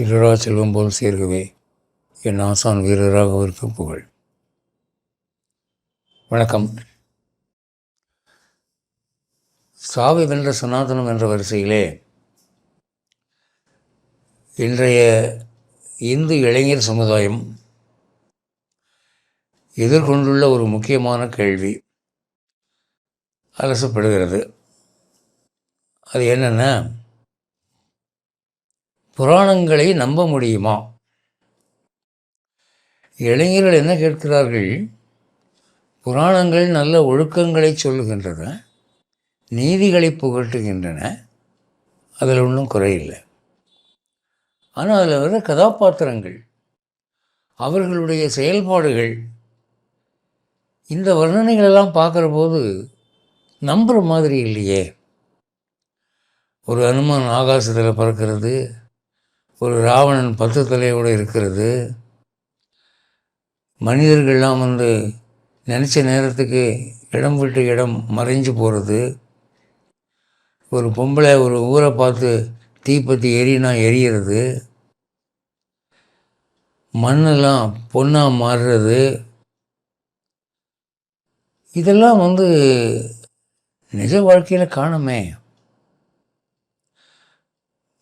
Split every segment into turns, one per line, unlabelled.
சீரரா செல்வம் போல் சேர்கவே என் ஆசான் வீரராக இருக்கும் புகழ். வணக்கம். சாவி வென்ற சனாதனம் என்ற வரிசையிலே இன்றைய இந்து இளைஞர் சமுதாயம் எதிர்கொண்டுள்ள ஒரு முக்கியமான கேள்வி அலசப்படுகிறது. அது என்னென்னா புராணங்களை நம்ப முடியுமா? இளைஞர்கள் என்ன கேட்கிறார்கள்? புராணங்கள் நல்ல ஒழுக்கங்களை சொல்லுகின்றன நீதிகளை புகட்டுகின்றன அதில் ஒன்றும் குறையில்லை ஆனால் அதில் வர கதாபாத்திரங்கள் அவர்களுடைய செயல்பாடுகள் இந்த வர்ணனைகளெல்லாம் பார்க்குற போது நம்புகிற மாதிரி இல்லையே. ஒரு அனுமான் ஆகாசத்தில் பறக்கிறது ஒரு ராவணன் பத்து தலையோடு இருக்கிறது. மனிதர்கள்லாம் வந்து நினச்ச நேரத்துக்கு இடம் விட்டு இடம் மறைஞ்சு போகிறது ஒரு பொம்பளை ஒரு ஊரை பார்த்து தீப்பத்தி எரினா எரியிறது மண்ணெல்லாம் பொண்ணாக மாறுறது. இதெல்லாம் வந்து நிஜ வாழ்க்கையில் காணுமே.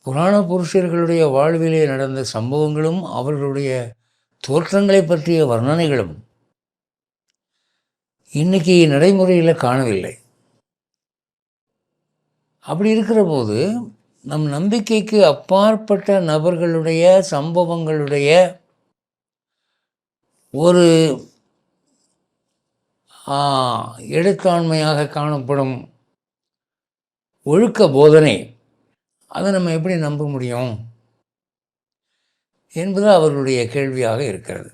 புராண புருஷர்களுடைய வாழ்விலே நடந்த சம்பவங்களும் அவர்களுடைய தோற்றங்களை பற்றிய வர்ணனைகளும் இன்னைக்கு நடைமுறையில் காணவில்லை. அப்படி இருக்கிற போது நம் நம்பிக்கைக்கு அப்பாற்பட்ட நபர்களுடைய சம்பவங்களுடைய ஒரு எடுத்தாண்மையாக காணப்படும் ஒழுக்க போதனை அதை நம்ம எப்படி நம்ப முடியும்? என்பது அவர்களுடைய கேள்வியாக இருக்கிறது.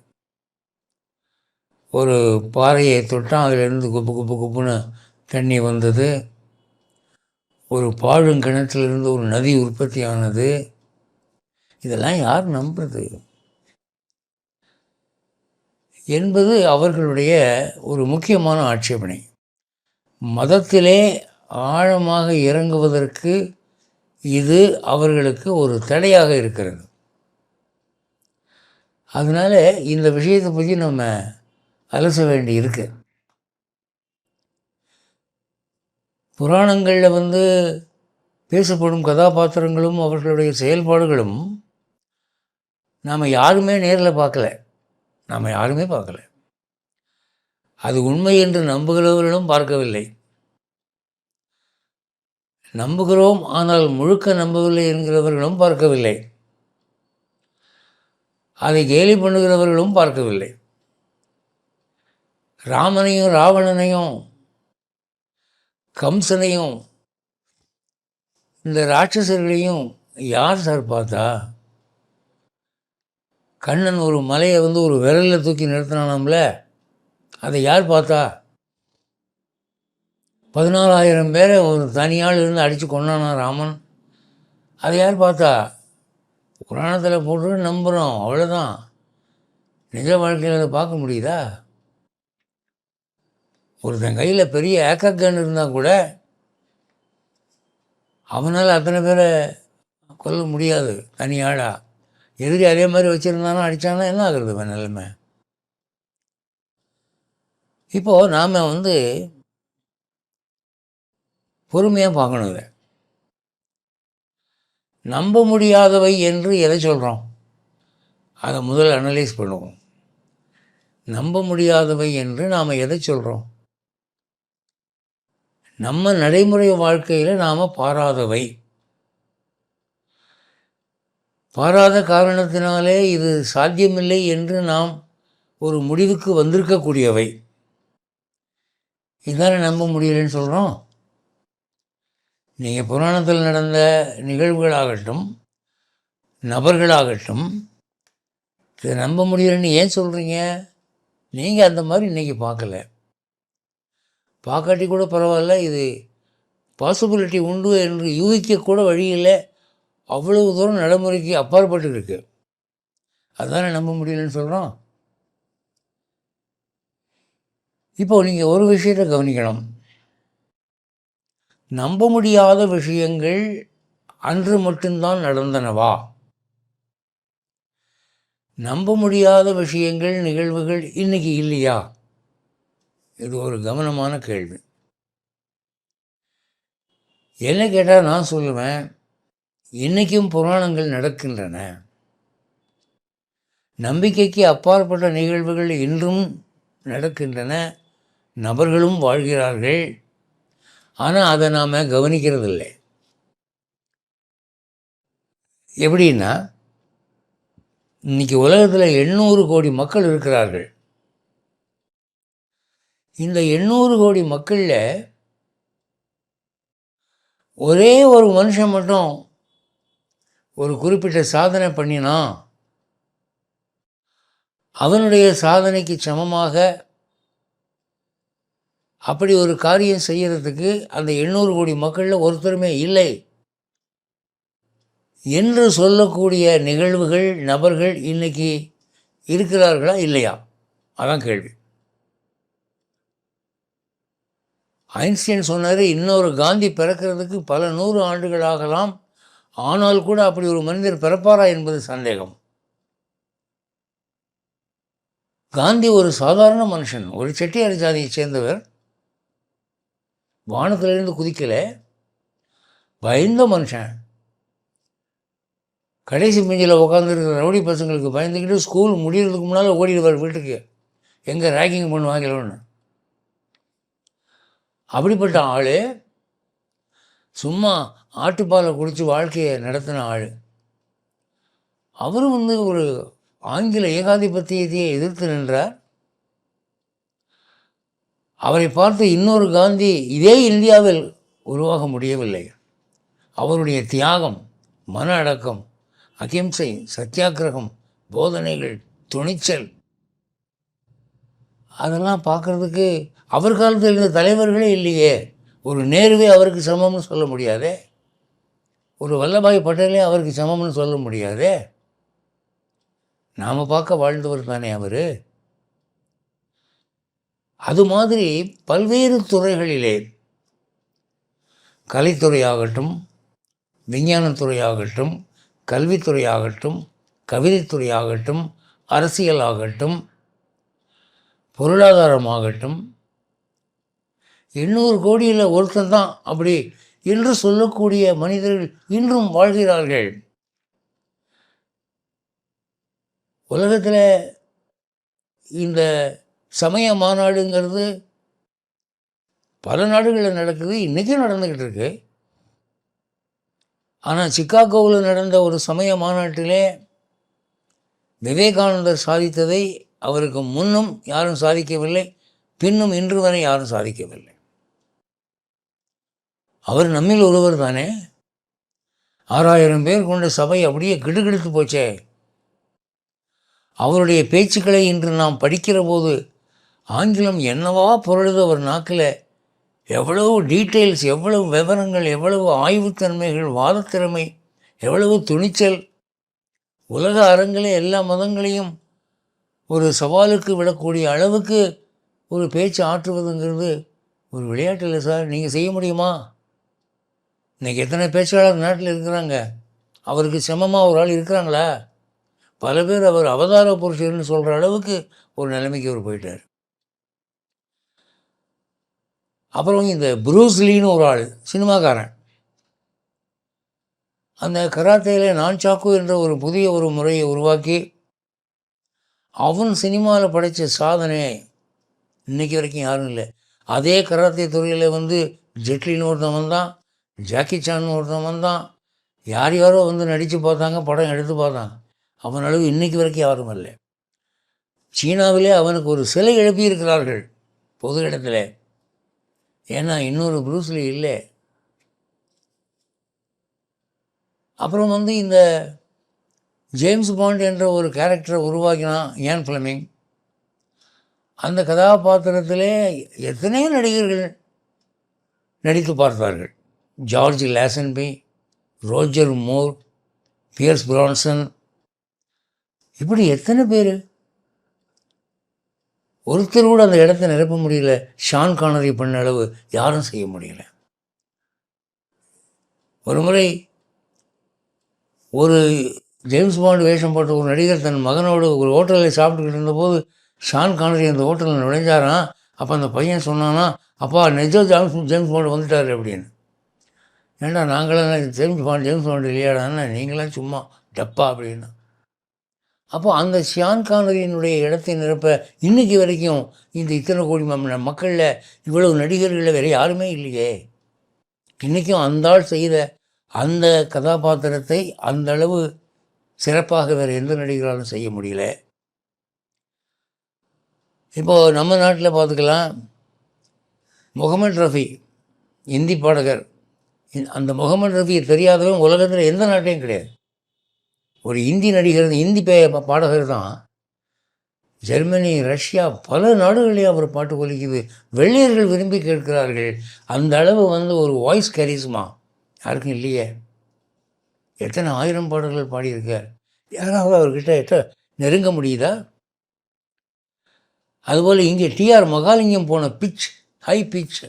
ஒரு பாறையை தொட்டால் அதிலிருந்து குப்பு குப்பு குப்புன்னு தண்ணி வந்தது. ஒரு பாழுங்கிணற்றிலிருந்து ஒரு நதி உற்பத்தி ஆனது இதெல்லாம் யார் நம்புறது? என்பது அவர்களுடைய ஒரு முக்கியமான ஆட்சேபனை. மதத்திலே ஆழமாக இறங்குவதற்கு இது அவர்களுக்கு ஒரு தடையாக இருக்கிறது. அதனால் இந்த விஷயத்தை பற்றி நம்ம அலச வேண்டி இருக்கு. புராணங்களில் வந்து பேசப்படும் கதாபாத்திரங்களும் அவர்களுடைய செயல்பாடுகளும் நாம் யாருமே நேரில் பார்க்கல. நாம் யாருமே பார்க்கல. அது உண்மை என்று நம்புகிறவர்களும் பார்க்கவில்லை. நம்புகிறோம் ஆனால் முழுக்க நம்பவில்லை என்கிறவர்களும் பார்க்கவில்லை. அதை கேலி பண்ணுகிறவர்களும் பார்க்கவில்லை. ராமனையும் ராவணனையும் கம்சனையும் இந்த ராட்சசர்களையும் யார் சார் பார்த்தா? கண்ணன் ஒரு மலையை வந்து ஒரு விரலில் தூக்கி நிறுத்தினானாம்ல அதை யார் பார்த்தா? பதினாலாயிரம் பேரை ஒரு தனியால் இருந்து அடித்து கொண்டானா ராமன்? அதை யார் பார்த்தா? புராணத்தில் போட்டு நம்புகிறோம் அவ்வளோதான் நிஜ வாழ்க்கையில் அதை பார்க்க முடியுதா? ஒருத்தன் கையில் பெரிய ஏக்கக்கன் இருந்தால் கூட அவனால் அத்தனை பேரை கொல்ல முடியாது தனியாளாக எதிரி அதே மாதிரி வச்சுருந்தானா அடித்தானா என்ன ஆகுறது நிலைமை? இப்போது நாம் வந்து பொறுமையாக பார்க்கணும் இதை. நம்ப முடியாதவை என்று எதை சொல்கிறோம் அதை முதல் அனலைஸ் பண்ணுவோம். நம்ப முடியாதவை என்று நாம் எதை சொல்கிறோம் நம்ம நடைமுறை வாழ்க்கையில் நாம் பாராதவை. பாராத காரணத்தினாலே இது சாத்தியமில்லை என்று நாம் ஒரு முடிவுக்கு வந்திருக்கக்கூடியவை. இதானே நம்ப முடியலைன்னு சொல்கிறோம் நீங்கள் புராணத்தில் நடந்த நிகழ்வுகளாகட்டும் நபர்களாகட்டும் இதை நம்ப முடியலன்னு ஏன் சொல்கிறீங்க நீங்கள் அந்த மாதிரி இன்றைக்கி பார்க்கல. பார்க்காட்டி கூட பரவாயில்ல இது பாசிபிலிட்டி உண்டு என்று யூகிக்கக்கூட வழியில் அவ்வளவு தூரம் நடைமுறைக்கு அப்பாற்பட்டு இருக்கு அதுதானே நம்ப முடியலன்னு சொல்கிறோம் இப்போது நீங்கள் ஒரு விஷயத்தை கவனிக்கணும். நம்ப முடியாத விஷயங்கள் அன்று மட்டும்தான் நடந்தனவா? நம்ப முடியாத விஷயங்கள் நிகழ்வுகள் இன்னைக்கு இல்லையா? இது ஒரு கவனமான கேள்வி. என்ன கேட்டால் நான் சொல்லுவேன் இன்றைக்கும் புராணங்கள் நடக்கின்றன. நம்பிக்கைக்கு அப்பாற்பட்ட நிகழ்வுகள் இன்றும் நடக்கின்றன. நபர்களும் வாழ்கிறார்கள். ஆனால் அதை நாம் கவனிக்கிறதில்லை. எப்படின்னா இன்றைக்கி உலகத்தில் எண்ணூறு கோடி மக்கள் இருக்கிறார்கள். இந்த எண்ணூறு கோடி மக்களில் ஒரே ஒரு மனுஷன் மட்டும் ஒரு குறிப்பிட்ட சாதனை பண்ணினான். அவனுடைய சாதனைக்கு சமமாக அப்படி ஒரு காரியம் செய்கிறதுக்கு அந்த எண்ணூறு கோடி மக்களில் ஒருத்தருமே இல்லை. என்று சொல்லக்கூடிய நிகழ்வுகள் நபர்கள் இன்னைக்கு இருக்கிறார்களா இல்லையா? அதான் கேள்வி. ஐன்ஸ்டைன் சொன்னார் இன்னொரு காந்தி பிறக்கிறதுக்கு பல நூறு ஆண்டுகள் ஆகலாம். ஆனால் கூட அப்படி ஒரு மனிதர் பிறப்பாரா என்பது சந்தேகம். காந்தி ஒரு சாதாரண மனுஷன் ஒரு செட்டியார் ஜாதியைச் சேர்ந்தவர். வானத்திலிருந்து குதிக்கலை. பயந்த மனுஷன். கடைசி பெஞ்சில் உட்காந்துருக்கிற ரவுடி பசங்களுக்கு பயந்துக்கிட்டு ஸ்கூல் முடிகிறதுக்கு முன்னால் ஓடிடுவார் வீட்டுக்கு. எங்கே ரேக்கிங் பண்ணுவாங்களோன்னு அப்படிப்பட்ட ஆள் சும்மா ஆட்டுப்பாலை குடித்து வாழ்க்கையை நடத்தின ஆள். அவரும் வந்து ஒரு ஆங்கில ஏகாதிபத்தியத்தையே எதிர்த்து நின்றார். அவரை பார்த்து இன்னொரு காந்தி இதே இந்தியாவில் உருவாக முடியவில்லை. அவருடைய தியாகம் மன அடக்கம் அகிம்சை சத்தியாகிரகம் போதனைகள் துணிச்சல் அதெல்லாம் பார்க்குறதுக்கு அவர் காலத்தில் இருந்த தலைவர்களே இல்லையே. ஒரு நேருவே அவருக்கு சமம்னு சொல்ல முடியாதே. ஒரு வல்லபாய் பட்டேலே அவருக்கு சமம்னு சொல்ல முடியாதே. நாம் பார்க்க வாழ்ந்தவர் தானே அவர். அது மாதிரி பல்வேறு துறைகளிலே கலைத்துறையாகட்டும் விஞ்ஞானத்துறையாகட்டும் கல்வித்துறையாகட்டும் கவிதைத்துறையாகட்டும் அரசியலாகட்டும் பொருளாதாரமாகட்டும் எண்ணூறு கோடியில் ஒருத்தன் தான் அப்படி என்று சொல்லக்கூடிய மனிதர்கள் இன்றும் வாழ்கிறார்கள். உலகத்தில் இந்த சமய மாநாடுங்கிறது பல நாடுகளில் நடக்குது. இன்றைக்கும் நடந்துக்கிட்டு இருக்கு ஆனால் சிக்காகோவில் நடந்த ஒரு சமய மாநாட்டிலே விவேகானந்தர் சாதித்ததை அவருக்கு முன்னும் யாரும் சாதிக்கவில்லை பின்னும் இன்று வரை யாரும் சாதிக்கவில்லை. அவர் நம்மில் ஒருவர் தானே? ஆறாயிரம் பேர் கொண்ட சபை அப்படியே கிடுகிடுத்து போச்சே. அவருடைய பேச்சுக்களை இன்று நாம் படிக்கிற போது ஆங்கிலம் என்னவா பொருளுது அவர் நாக்கில்? எவ்வளவு டீட்டெயில்ஸ் எவ்வளவு விவரங்கள் எவ்வளவு ஆய்வுத்தன்மைகள் வாதத்திறமை எவ்வளவு துணிச்சல்? உலக அரங்கிலே எல்லா மதங்களையும் ஒரு சவாலுக்கு விடக்கூடிய அளவுக்கு ஒரு பேச்சு ஆற்றுவதுங்கிறது ஒரு விளையாட்டு இல்லை சார். நீங்கள் செய்ய முடியுமா? இன்றைக்கி எத்தனை பேச்சாளர் நாட்டில் இருக்கிறாங்க? அவருக்கு சமமாக ஒரு ஆள் இருக்கிறாங்களா? பல பேர் அவர் அவதார புருஷர்னு சொல்கிற அளவுக்கு ஒரு நிலைமைக்கு அவர் போயிட்டார். அப்புறம் இந்த புரூஸ்லின்னு ஒரு ஆள் சினிமாக்காரன். அந்த கராத்தேயில் நான் சாக்கு என்ற ஒரு புதிய ஒரு முறையை உருவாக்கி அவன் சினிமாவில் படைத்த சாதனை இன்னைக்கு வரைக்கும் யாரும் இல்லை. அதே கராத்தே துறையில் வந்து ஜெட்லின்னு ஒருத்தன் வந்தான் ஜாக்கி சான்னு ஒருத்தன் வந்தான் யார் யாரோ வந்து நடித்து பார்த்தாங்க படம் எடுத்து பார்த்தாங்க. அவன் அளவு இன்றைக்கி வரைக்கும் யாரும் இல்லை. சீனாவிலே அவனுக்கு ஒரு சிலை எழுப்பியிருக்கிறார்கள் பொது இடத்துல. ஏன்னா இன்னொரு ப்ரூஸ்லி இல்லை. அப்புறம் வந்து இந்த ஜேம்ஸ் பாண்ட் என்ற ஒரு கேரக்டரை உருவாக்கினான் ஏன் ஃபிளமிங்? அந்த கதாபாத்திரத்திலே எத்தனையோ நடிகர்கள் நடித்து பார்த்தார்கள். George Lazenby Roger Moore Pierce Brosnan. இப்படி எத்தனை பேர்? ஒருத்தர் கூட அந்த இடத்த நிரப்ப முடியல ஷான் கானரி பண்ண அளவு யாரும் செய்ய முடியல. ஒரு முறை ஒரு ஜேம்ஸ் பாண்ட் வேஷம் போட்ட ஒரு நடிகர் தன் மகனோடு ஒரு ஹோட்டலில் சாப்பிட்டுக்கிட்டு இருந்தபோது ஷான் கானரி அந்த ஹோட்டலில் நுழைஞ்சாராம். அப்போ அந்த பையன் சொன்னானா அப்பா நெஜோ ஜேம்ஸ் ஜேம்ஸ் பாண்ட் வந்துட்டார் அப்படின்னு. ஏன்னா நாங்களாம் ஜேம்ஸ் பாண்ட் ஜேம்ஸ் பாண்ட் இல்லையாடான்னா நீங்களாம் சும்மா டப்பா அப்படின்னா. அப்போ அந்த ஷியான் கானரியினுடைய இடத்தை நிரப்ப இன்றைக்கி வரைக்கும் இந்த இத்தனை கோடி மக்களில் இவ்வளவு நடிகர்களில் வேறு யாருமே இல்லையே. இன்றைக்கும் அந்த ஆள் செய்த அந்த கதாபாத்திரத்தை அந்த அளவு சிறப்பாக வேறு எந்த நடிகராலும் செய்ய முடியல. இப்போது நம்ம நாட்டில் பார்த்துக்கலாம் முகமது ரஃபி இந்தி பாடகர். இந்த- அந்த முகமது ரஃபியை தெரியாதவன் உலகத்தில் எந்த நாட்டையும் கிடையாது. ஒரு இந்தி நடிகர் இந்தி பே பாடகர் தான். ஜெர்மனி ரஷ்யா பல நாடுகளிலே அவர் பாட்டு ஒலிக்குது. வெள்ளையர்கள் விரும்பி கேட்கிறார்கள். அந்த அளவு வந்து ஒரு வாய்ஸ் கரிஸ்மா யாருக்கும் இல்லையே. எத்தனை ஆயிரம் பாடல்கள் பாடியிருக்கார். யாராவது அவர்கிட்ட எட்ட நெருங்க முடியுதா? அதுபோல் இங்கே டிஆர் மகாலிங்கம் போன பிச் ஹை பிச்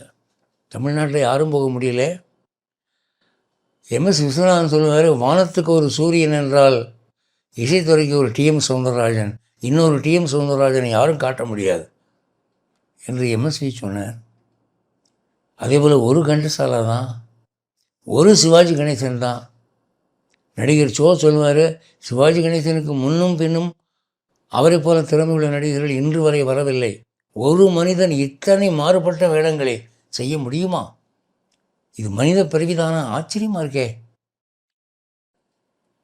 தமிழ்நாட்டில் யாரும் போக முடியல. எம்எஸ் விஸ்வநாதன் சொல்லுவார் வானத்துக்கு ஒரு சூரியன் என்றால் இசைத்துறைக்கு ஒரு டிஎம் சவுந்தரராஜன் இன்னொரு டிஎம் சவுந்தரராஜனை யாரும் காட்ட முடியாது என்று எம்எஸ்வி சொன்னார். அதே போல் ஒரு கண்டசாலா தான் ஒரு சிவாஜி கணேசன் தான். நடிகர் சோ சொல்லுவார் சிவாஜி கணேசனுக்கு முன்னும் பின்னும் அவரை போல திறமையுள்ள நடிகர்கள் இன்று வரை வரவில்லை. ஒரு மனிதன் இத்தனை மாறுபட்ட வேடங்களை செய்ய முடியுமா? இது மனித பிறவிதான? ஆச்சரியமாக இருக்கே.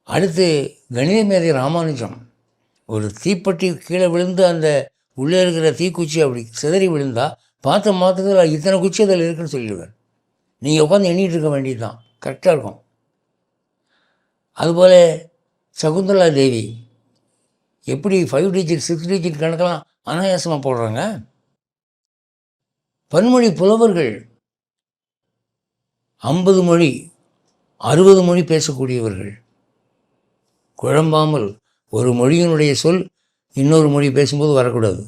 அடுத்து கணித மேதை ராமானுஜம். ஒரு தீப்பெட்டி கீழே விழுந்து அந்த உள்ளே இருக்கிற தீக்குச்சி அப்படி சிதறி விழுந்தா பார்த்த மாத்திரத்தில் இத்தனை குச்சி அதில் இருக்குன்னு சொல்லிடுவேன் நீங்கள் உட்காந்து எண்ணிகிட்டு இருக்க வேண்டியது தான் கரெக்டாக இருக்கும். அதுபோல் சகுந்தலா தேவி. எப்படி ஃபைவ் டிஜிட் சிக்ஸ் டிஜிட் கணக்கெல்லாம் அனாயாசமாக போடுறாங்க? பன்மொழி புலவர்கள் ஐம்பது மொழி அறுபது மொழி பேசக்கூடியவர்கள். குழம்பாமல் ஒரு மொழியினுடைய சொல் இன்னொரு மொழி பேசும்போது வரக்கூடாது.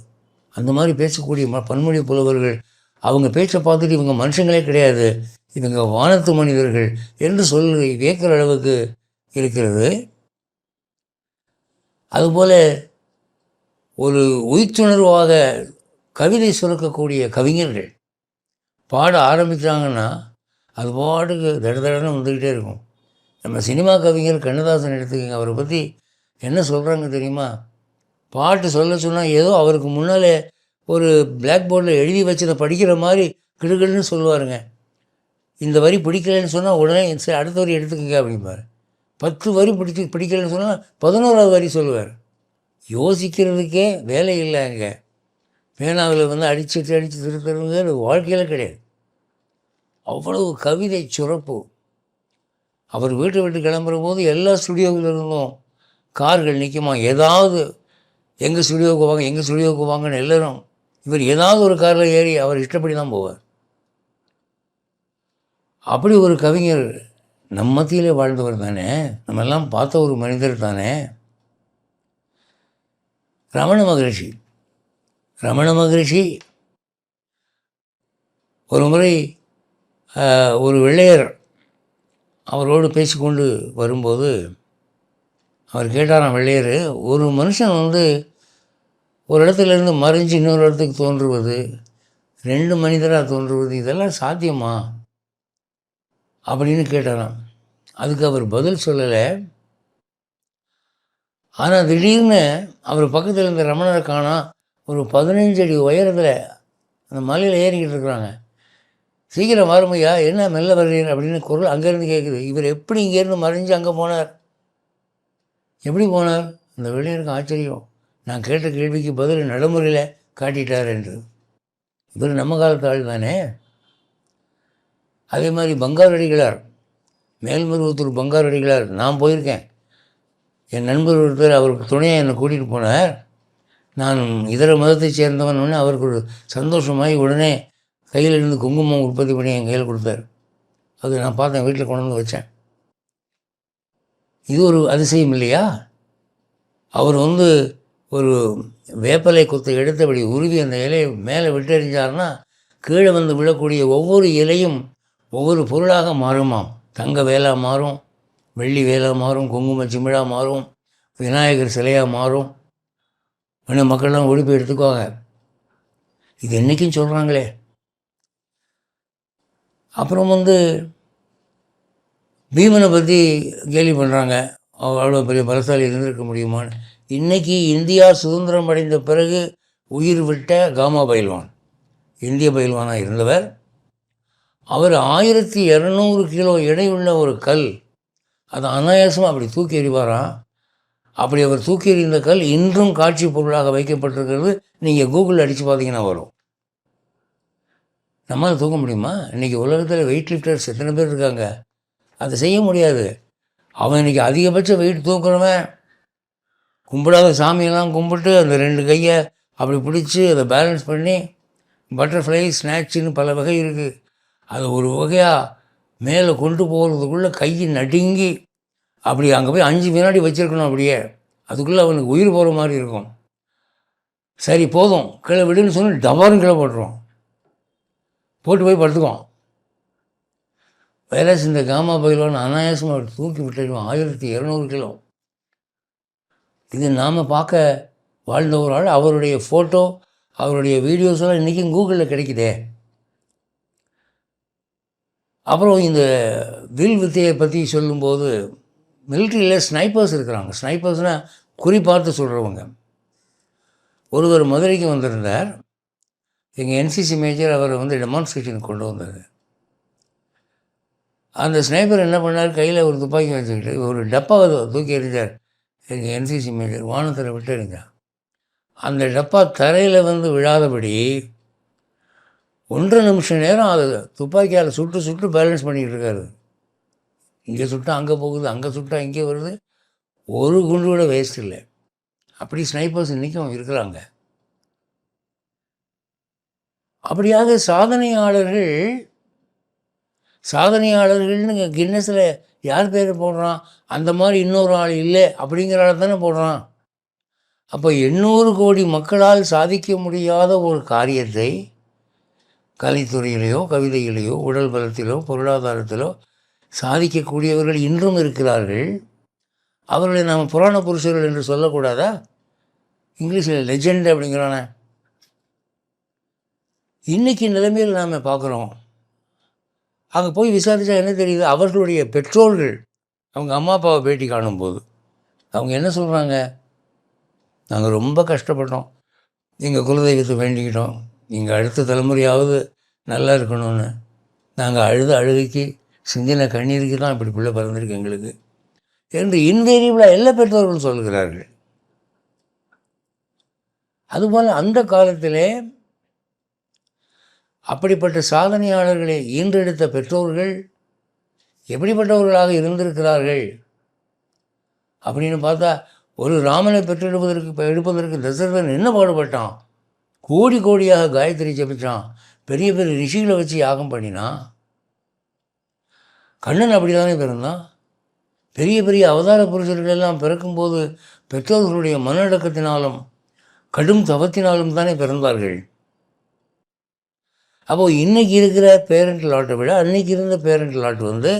அந்த மாதிரி பேசக்கூடிய ம பன்மொழி புலவர்கள் அவங்க பேச்சை பார்த்துட்டு இவங்க மனுஷங்களே கிடையாது. இவங்க வானத்து மனிதர்கள் என்று சொல்லி வியக்கிற அளவுக்கு இருக்கிறது. அதுபோல் ஒரு உயிர்த்துணர்வாக கவிதை சுரக்கக்கூடிய கவிஞர்கள் பாட ஆரம்பித்தாங்கன்னா அது பாட்டுக்கு தடதடன்னு வந்துக்கிட்டே இருக்கும். நம்ம சினிமா கவிஞர் கண்ணதாசன் எடுத்துக்கோங்க அவரை பற்றி என்ன சொல்கிறாங்க தெரியுமா? பாட்டு சொல்ல சொன்னால் ஏதோ அவருக்கு முன்னாலே ஒரு பிளாக் போர்டில் எழுதி வச்சதை படிக்கிற மாதிரி கிடுகிடுன்னு சொல்லுவாருங்க. இந்த வரி பிடிக்கலைன்னு சொன்னால் உடனே சரி அடுத்த வரி எடுத்துக்கங்க அப்படிம்பார். பத்து வரி பிடிச்சி பிடிக்கலைன்னு சொன்னால் பதினோராவது வரி சொல்லுவார். யோசிக்கிறதுக்கே வேலை இல்லை அங்கே பேனாவில் வந்து அடிச்சுட்டு அடித்து திருத்துறதுங்கிறது வாழ்க்கையில் கிடையாது. அவ்வளவு கவிதை சுரப்பு அவர் வீட்டை விட்டு கிளம்புற போது எல்லா ஸ்டுடியோவில் இருந்தும் கார்கள் நிற்குமா ஏதாவது எங்கள் ஸ்டுடியோவுக்கு வாங்க எங்கள் ஸ்டுடியோவுக்கு வாங்கன்னு எல்லோரும் இவர் ஏதாவது ஒரு காரில் ஏறி அவர் இஷ்டப்படி தான் போவார். அப்படி ஒரு கவிஞர் நம் மத்தியிலே வாழ்ந்தவர் தானே. நம்ம எல்லாம் பார்த்த ஒரு மனிதர் தானே. ரமண மகரிஷி. ரமண மகரிஷி ஒரு முறை ஒரு வெள்ளையர் அவரோடு பேசிக்கொண்டு வரும்போது அவர் கேட்டாராம் வெள்ளையர் ஒரு மனுஷன் வந்து ஒரு இடத்துல இருந்து மறைஞ்சு இன்னொரு இடத்துக்கு தோன்றுவது ரெண்டு மனிதராக தோன்றுவது இதெல்லாம் சாத்தியமா? அப்படின்னு கேட்டாராம். அதுக்கு அவர் பதில் சொல்லலை. ஆனால் திடீர்னு அவர் பக்கத்தில் இருந்த ரமணரை காணா ஒரு பதினஞ்சு அடி உயரத்தில் அந்த மலையில் ஏறிக்கிட்டு இருக்கிறாங்க. சீக்கிரம் வருமையா? என்ன மெல்ல வர்றீர் அப்படின்னு குரல் அங்கேருந்து கேட்குது இவர் எப்படி இங்கேருந்து மறைஞ்சு அங்கே போனார்? எப்படி போனார்? அந்த வெளியருக்கு ஆச்சரியம். நான் கேட்ட கேள்விக்கு பதில் நடைமுறையில் காட்டிட்டார் என்று. இவர் நம்ம காலத்து ஆள் தானே? அதே மாதிரி பங்காரடிகளார் மேல்மருவத்தூர் பங்காரடிகளார் நான் போயிருக்கேன். என் நண்பர் ஒருத்தர் அவருக்கு துணையாக என்னை கூட்டிகிட்டு போனார். நான் இதர மதத்தைச் சேர்ந்தவன் அவருக்கு ஒரு சந்தோஷமாகி உடனே கையில் இருந்து குங்குமம் உற்பத்தி பண்ணி என் கையில் கொடுத்தார். அது நான் பார்த்தேன் வீட்டில் கொண்டு வந்து வச்சேன். இது ஒரு அதிசயம் இல்லையா? அவர் வந்து ஒரு வேப்பலை கொத்து எடுத்தபடி உருவி அந்த இலையை மேலே விட்டெறிஞ்சார்னா கீழே வந்து விழக்கூடிய ஒவ்வொரு இலையும் ஒவ்வொரு பொருளாக மாறுமாம். தங்க வேலா மாறும் வெள்ளி வேலா மாறும் குங்கும சிமிழா மாறும் விநாயகர் சிலையாக மாறும். இன்னும் மக்கள்லாம் ஒழிப்பு போய் எடுத்துக்குவாங்க. இது என்றைக்கும் சொல்கிறாங்களே அப்புறம் வந்து பீமனை பற்றி கேலி பண்ணுறாங்க அவ்வளோ பெரிய பலசாலி இருந்திருக்க முடியுமான்னு. இன்றைக்கி இந்தியா சுதந்திரம் அடைந்த பிறகு உயிர் விட்ட காமா பயில்வான் இந்திய பயில்வானாக இருந்தவர். அவர் ஆயிரத்தி இரநூறு கிலோ எடையுள்ள ஒரு கல். அது அனாயாசமாக அப்படி தூக்கி எறிவாராம் அப்படி அவர் தூக்கி எறிந்த கல் இன்றும் காட்சி பொருளாக வைக்கப்பட்டிருக்கிறது. நீங்கள் கூகுளில் அடித்து பார்த்தீங்கன்னா வரும். நம்மளால் தூக்க முடியுமா? இன்றைக்கி உலகத்தில் வெயிட் லிஃப்டர்ஸ் எத்தனை பேர் இருக்காங்க? அதை செய்ய முடியாது. அவன் இன்றைக்கி அதிகபட்ச வெயிட் தூக்குறவன் கும்பிடாத சாமியெல்லாம் கும்பிட்டு அந்த ரெண்டு கையை அப்படி பிடிச்சி அதை பேலன்ஸ் பண்ணி பட்டர்ஃப்ளை ஸ்நாக்ஸுன்னு பல வகை இருக்குது அதை ஒரு வகையாக மேலே கொண்டு போகிறதுக்குள்ளே கை நடுங்கி அப்படி அங்கே போய் அஞ்சு வினாடி வச்சுருக்கணும் அப்படியே. அதுக்குள்ளே அவனுக்கு உயிர் போகிற மாதிரி இருக்கும். சரி போதும். கீழே விடுன்னு சொல்லி டபாரும் கீழே போட்டுரும். போட்டு போய் படுத்துக்குவோம் வேலை இந்த காமா பயிலோன்னு அனாயாசமாக தூக்கி விட்டுருவோம் ஆயிரத்தி இரநூறு கிலோ. இது நாம் பார்க்க வாழ்ந்த ஒரு ஆள் அவருடைய ஃபோட்டோ அவருடைய வீடியோஸ் எல்லாம் இன்றைக்கும் கூகுளில் கிடைக்குதே. அப்புறம் இந்த வில் வித்தையை பற்றி சொல்லும்போது மிலிட்ரியில் ஸ்னைப்பர்ஸ் இருக்கிறாங்க. ஸ்னைப்பர்ஸ்னால் குறி பார்த்து சொல்கிறவங்க ஒருவர் மதுரைக்கு வந்திருந்தார். எங்கள் என்சிசி மேஜர் அவரை வந்து டெமான்ஸ்ட்ரேஷனுக்கு கொண்டு வந்தது. அந்த ஸ்னைப்பர் என்ன பண்ணார்? கையில் ஒரு துப்பாக்கி வச்சுக்கிட்டு ஒரு டப்பாவை தூக்கி எறிஞ்சார். எங்கள் என்சிசி மேஜர் வானத்தில் விட்டு எறிஞ்சார். அந்த டப்பா தரையில் வந்து விழாதபடி ஒன்றரை நிமிஷம் நேரம் அது துப்பாக்கியால் சுட்டு சுட்டு பேலன்ஸ் பண்ணிகிட்டு இருக்காரு. இங்கே சுட்டா அங்கே போகுது அங்கே சுட்டா இங்கே வருது. ஒரு குண்டு கூட வேஸ்ட் இல்லை. அப்படி ஸ்னைப்பர்ஸ் இன்றைக்கும் இருக்கிறாங்க. அப்படியாக சாதனையாளர்கள் சாதனையாளர்கள்னு கின்னஸில் யார் பேர் போடுறான்? அந்த மாதிரி இன்னொரு ஆள் இல்லை அப்படிங்கிற ஆள் தானே போடுறான். அப்போ எண்ணூறு கோடி மக்களால் சாதிக்க முடியாத ஒரு காரியத்தை கலைத்துறையிலேயோ கவிதையிலேயோ உடல் பலத்திலோ பொருளாதாரத்திலோ சாதிக்கக்கூடியவர்கள் இன்றும் இருக்கிறார்கள். அவர்களை நாம் புராண புருஷர்கள் என்று சொல்லக்கூடாதா? இங்கிலீஷில் லெஜெண்ட் அப்படிங்கிறானே. இன்றைக்கி நிலைமையில் நாம் பார்க்குறோம். அங்கே போய் விசாரித்தா என்ன தெரியுது? அவர்களுடைய பெற்றோர்கள் அவங்க அம்மா அப்பாவை பேட்டி காணும்போது அவங்க என்ன சொல்கிறாங்க நாங்கள் ரொம்ப கஷ்டப்பட்டோம். எங்கள் குலதெய்வத்தை வேண்டிக்கிட்டோம். எங்கள் அடுத்த தலைமுறையாவது நல்லா இருக்கணும்னு. நாங்கள் அழுத அழுகைக்கு சிந்தின கண்ணீருக்கு தான் இப்படி பிள்ளை பிறந்திருக்கு எங்களுக்கு. என்று இன்வேரியபிளாக எல்லா பெற்றோர்களும் சொல்கிறார்கள் அதுபோல் அந்த காலத்திலே அப்படிப்பட்ட சாதனையாளர்களை ஈன்றெடுத்த பெற்றோர்கள் எப்படிப்பட்டவர்களாக இருந்திருக்கிறார்கள்? அப்படின்னு பார்த்தா ஒரு ராமனை பெற்றெடுப்பதற்கு இப்போ எடுப்பதற்கு தசரதன் என்ன பாடுபட்டான்? கோடி கோடியாக காயத்ரி ஜபிச்சான். பெரிய பெரிய ரிஷிகளை வச்சு யாகம் பண்ணினான் கண்ணன் அப்படி தானே பிறந்தான்? பெரிய பெரிய அவதார புருஷர்கள் எல்லாம் பிறக்கும்போது பெற்றோர்களுடைய மனடக்கத்தினாலும் கடும் தவத்தினாலும் தானே பிறந்தார்கள். அப்போது இன்றைக்கி இருக்கிற பேரண்ட் லாட்டை விட அன்றைக்கி இருந்த பேரண்ட் லாட் வந்து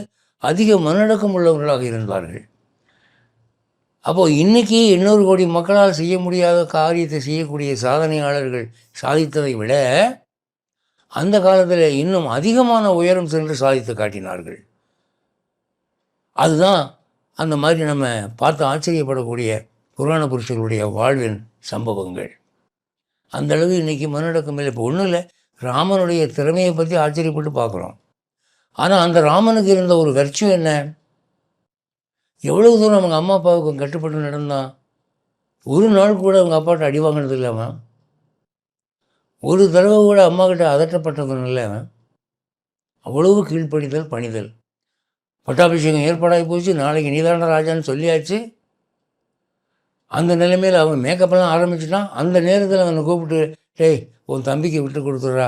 அதிக மனடக்கம் உள்ளவர்களாக இருந்தார்கள். அப்போது இன்றைக்கி எண்ணூறு கோடி மக்களால் செய்ய முடியாத காரியத்தை செய்யக்கூடிய சாதனையாளர்கள் சாதித்ததை விட அந்த காலத்தில் இன்னும் அதிகமான உயரம் சென்று சாதித்து காட்டினார்கள். அதுதான் அந்த மாதிரி நம்ம பார்த்து ஆச்சரியப்படக்கூடிய புராண புருஷர்களுடைய வாழ்வின் சம்பவங்கள். அந்தளவு இன்றைக்கி மனடக்கம் இல்லை. இப்போ ஒன்றும் இல்லை. ராமனுடைய திறமையை பற்றி ஆச்சரியப்பட்டு பார்க்குறோம். ஆனால் அந்த ராமனுக்கு இருந்த ஒரு வெர்ச்சு என்ன? எவ்வளவு தூரம் அவங்க அம்மா அப்பாவுக்கு கட்டுப்பட்டு நடந்தான் ஒரு நாள் கூட அவங்க அப்பாட்ட அடி வாங்கினது இல்லை அவன். ஒரு தடவை கூட அம்மா கிட்ட அதட்டப்பட்டதும் இல்லை அவன். அவ்வளவு கீழ்ப்படிதல் பணிதல். பட்டாபிஷேகம் ஏற்பாடாகி போச்சு. நாளைக்கு நீதான ராஜான்னு சொல்லியாச்சு. அந்த நிலைமையில் அவன் மேக்கப்பெல்லாம் ஆரம்பிச்சிட்டான். அந்த நேரத்தில் அவனை கூப்பிட்டு டேய் உன் தம்பிக்கு விட்டு கொடுத்துட்றா.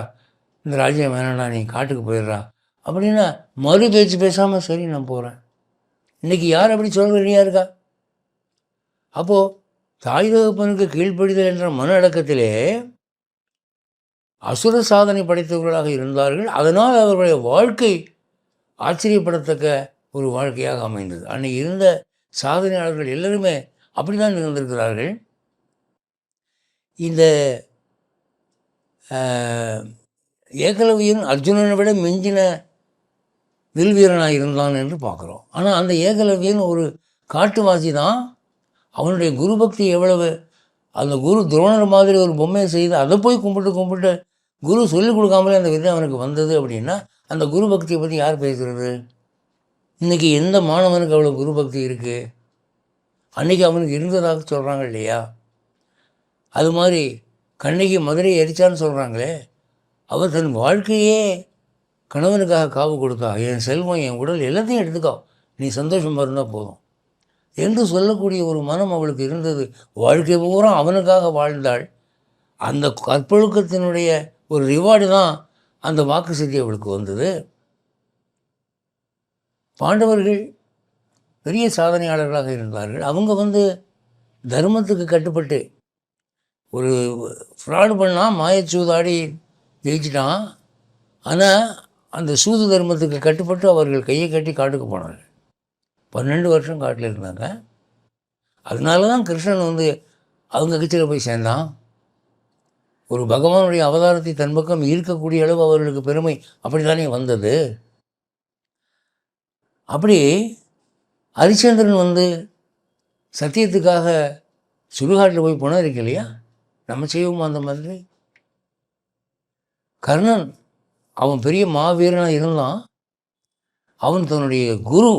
இந்த ராஜ்யம் வேணாண்டா நீ காட்டுக்கு போயிடுறா. அப்படின்னா மறு பேச்சு பேசாமல் சரி நான் போகிறேன் இன்றைக்கி யார் அப்படி சொல்ல ரெடியாக இருக்கா? அப்போது தாய் தகப்பனுக்கு கீழ்ப்படிதல் என்ற மன அடக்கத்திலே அசுர சாதனை படைத்தவர்களாக இருந்தார்கள். அதனால் அவர்களுடைய வாழ்க்கை ஆச்சரியப்படத்தக்க ஒரு வாழ்க்கையாக அமைந்தது. அன்னைக்கு இருந்த சாதனையாளர்கள் எல்லாருமே அப்படி தான் இருந்திருக்கிறார்கள். இந்த ஏகலவியன் அர்ஜுனனை விட மிஞ்சின வில் வீரனாக இருந்தான் என்று பார்க்குறோம். ஆனால் அந்த ஏகலவியன் ஒரு காட்டுவாசி தான். அவனுடைய குரு பக்தி எவ்வளவு? அந்த குரு துரோணர் மாதிரி ஒரு பொம்மையை செய்து அதை போய் கும்பிட்டு கும்பிட்டு குரு சொல்லிக் கொடுக்காமலே அந்த விதை அவனுக்கு வந்தது அப்படின்னா அந்த குரு பக்தியை பற்றி யார் பேசுகிறது இன்றைக்கி எந்த மாணவனுக்கு அவ்வளோ குரு பக்தி இருக்குது அன்றைக்கி அவனுக்கு இருந்ததாக சொல்கிறாங்க இல்லையா? அது மாதிரி கண்ணகி மதுரை எரிச்சான்னு சொல்கிறாங்களே அவர் தன் வாழ்க்கையே கணவனுக்காக காவு கொடுத்தா என் செல்வம் என் உடல் எல்லாத்தையும் எடுத்துக்கோ நீ சந்தோஷமாக இருந்தால் போதும். என்று சொல்லக்கூடிய ஒரு மனம் அவளுக்கு இருந்தது. வாழ்க்கை பூரா அவனுக்காக வாழ்ந்தாள். அந்த கற்பொழுக்கத்தினுடைய ஒரு ரிவார்டு தான் அந்த வாக்கு செய்தி அவளுக்கு வந்தது. பாண்டவர்கள் பெரிய சாதனையாளர்களாக இருந்தார்கள். அவங்க வந்து தர்மத்துக்கு கட்டுப்பட்டு ஒரு ஃப்ராடு பண்ணால் மாயச்சூதாடி ஜெயிச்சிட்டான். ஆனால் அந்த சூது தர்மத்துக்கு கட்டுப்பட்டு அவர்கள் கையை கட்டி காட்டுக்கு போனார்கள் பன்னெண்டு வருஷம் காட்டில் இருந்தாங்க. அதனால தான் கிருஷ்ணன் வந்து அவங்க கட்சியில் போய் சேர்ந்தான். ஒரு பகவானுடைய அவதாரத்தை தன் பக்கம் ஈர்க்கக்கூடிய அளவு அவர்களுக்கு பெருமை அப்படித்தானே வந்தது. அப்படி ஹரிச்சந்திரன் வந்து சத்தியத்துக்காக சுடுகாட்டில் போய் போனால் இருக்கு இல்லையா? நம்ம செய்வோமா அந்த மாதிரி? கர்ணன் அவன் பெரிய மாவீரனாக இருந்தான். அவன் தன்னுடைய குரு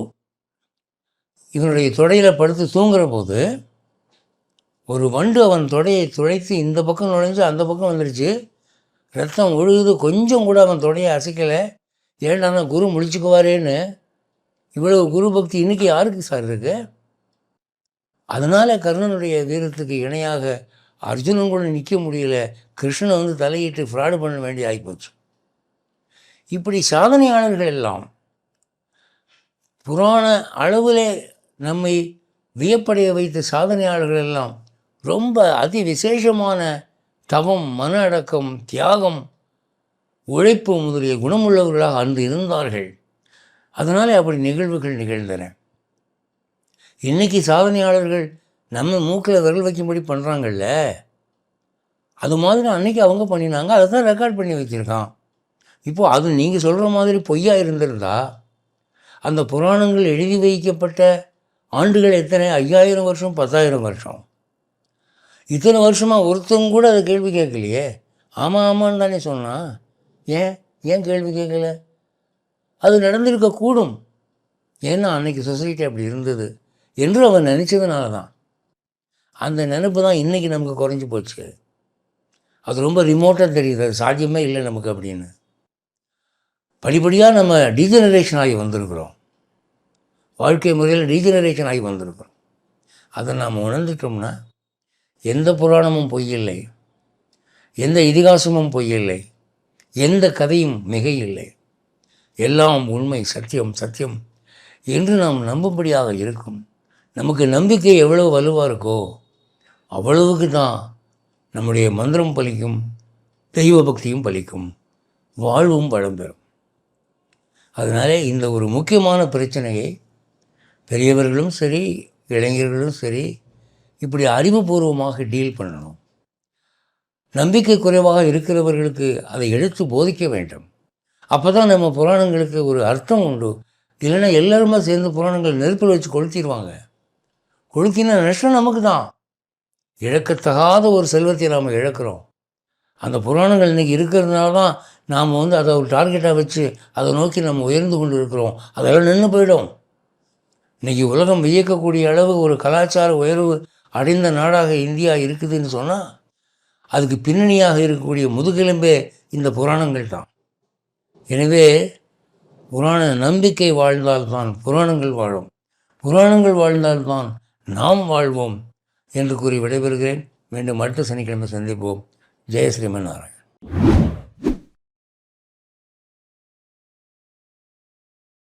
இவனுடைய தொடையில் படுத்து தூங்குற போது ஒரு வண்டு அவன் தொடையை துளைத்து இந்த பக்கம் நுழைஞ்சு அந்த பக்கம் வந்துடுச்சு ரத்தம் ஒழுகுது கொஞ்சம் கூட அவன் தொடையை அசைக்கலை. ஏன்னா குரு முழிச்சுக்குவாரேன்னு. இவ்வளவு குரு பக்தி இன்னைக்கு யாருக்கு சார் இருக்கு? அதனால் கர்ணனுடைய வீரத்துக்கு இணையாக அர்ஜுனன் கூட நிற்க முடியல. கிருஷ்ணன் வந்து தலையிட்டு ஃப்ராடு பண்ண வேண்டிய ஆகிப்போச்சு இப்படி சாதனையாளர்கள் எல்லாம் புராண அளவிலே நம்மை வியப்படைய வைத்த சாதனையாளர்கள் எல்லாம் ரொம்ப அதி விசேஷமான தவம் மன அடக்கம் தியாகம் உழைப்பு முதலிய குணமுள்ளவர்களாக அன்று இருந்தார்கள். அதனால் அப்படி நிகழ்வுகள் நிகழ்ந்தன. இன்றைக்கி சாதனையாளர்கள் நம்ம மூக்கில் விரல் வைக்கும்படி பண்ணுறாங்கல்ல அது மாதிரி அன்னைக்கு அவங்க பண்ணினாங்க. அதை தான் ரெக்கார்ட் பண்ணி வச்சுருக்கான். இப்போது அது நீங்கள் சொல்கிற மாதிரி பொய்யா இருந்திருந்தா அந்த புராணங்கள் எழுதி வைக்கப்பட்ட ஆண்டுகள் எத்தனை? ஐயாயிரம் வருஷம் பத்தாயிரம் வருஷம். இத்தனை வருஷமாக ஒருத்தவங்க கூட அதை கேள்வி கேட்கலையே. ஆமாம் ஆமான்னு தானே சொன்னான். ஏன்? ஏன் கேள்வி கேட்கல? அது நடந்திருக்கக்கூடும். ஏன்னா அன்னைக்கு சொசைட்டி அப்படி இருந்தது. என்று அவன் நினச்சதுனால தான் அந்த நினைப்பு தான் இன்றைக்கி நமக்கு குறைஞ்சி போச்சு. அது ரொம்ப ரிமோட்டாக தெரியுது. அது சாத்தியமே இல்லை நமக்கு அப்படின்னு. படிப்படியாக நம்ம டீஜெனரேஷன் ஆகி வந்திருக்கிறோம். வாழ்க்கை முறையில் டீஜெனரேஷன் ஆகி வந்திருக்கிறோம். அதை நாம் உணர்ந்துட்டோம்னா எந்த புராணமும் பொய்யில்லை. எந்த இதிகாசமும் பொய்யில்லை. எந்த கதையும் மிகையில்லை. எல்லாம் உண்மை சத்தியம் சத்தியம் என்று நாம் நம்பும்படியாக இருக்கும். நமக்கு நம்பிக்கை எவ்வளோ வலுவாக இருக்கோ அவ்வளவுக்கு தான் நம்முடைய மந்திரம் பலிக்கும் தெய்வ பக்தியும் பலிக்கும் வாழ்வும் பலம் பெறும் இந்த ஒரு முக்கியமான பிரச்சனையை பெரியவர்களும் சரி இளைஞர்களும் சரி இப்படி அறிவுபூர்வமாக டீல் பண்ணணும். நம்பிக்கை குறைவாக இருக்கிறவர்களுக்கு அதை எடுத்து போதிக்க வேண்டும். அப்போ தான் நம்ம புராணங்களுக்கு ஒரு அர்த்தம் உண்டு. இல்லைன்னா எல்லாருமே சேர்ந்து புராணங்கள் நெருப்பில் வச்சு கொளுத்திடுவாங்க. கொளுத்தினா நஷ்டம் நமக்கு தான். இழக்கத்தகாத ஒரு செல்வத்தை நாம் இழக்கிறோம். அந்த புராணங்கள் இன்றைக்கி இருக்கிறதுனால தான் நாம் வந்து அதை ஒரு டார்கெட்டாக வச்சு அதை நோக்கி நம்ம உயர்ந்து கொண்டு இருக்கிறோம் அதெல்லாம் நின்று போயிடும். இன்றைக்கி உலகம் வியக்கக்கூடிய அளவு ஒரு கலாச்சார உயர்வு அடைந்த நாடாக இந்தியா இருக்குதுன்னு சொன்னால் அதுக்கு பின்னணியாக இருக்கக்கூடிய முதுகெலும்பே இந்த புராணங்கள் தான். எனவே புராண நம்பிக்கை வாழ்ந்தால்தான் புராணங்கள் வாழும். புராணங்கள் வாழ்ந்தால்தான் நாம் வாழ்வோம். என்று கூறி விடைபெறுகிறேன். மீண்டும் அடுத்த சனிக்கிழமை சந்திப்போம். ஜெய ஸ்ரீமன் நாராயணன்.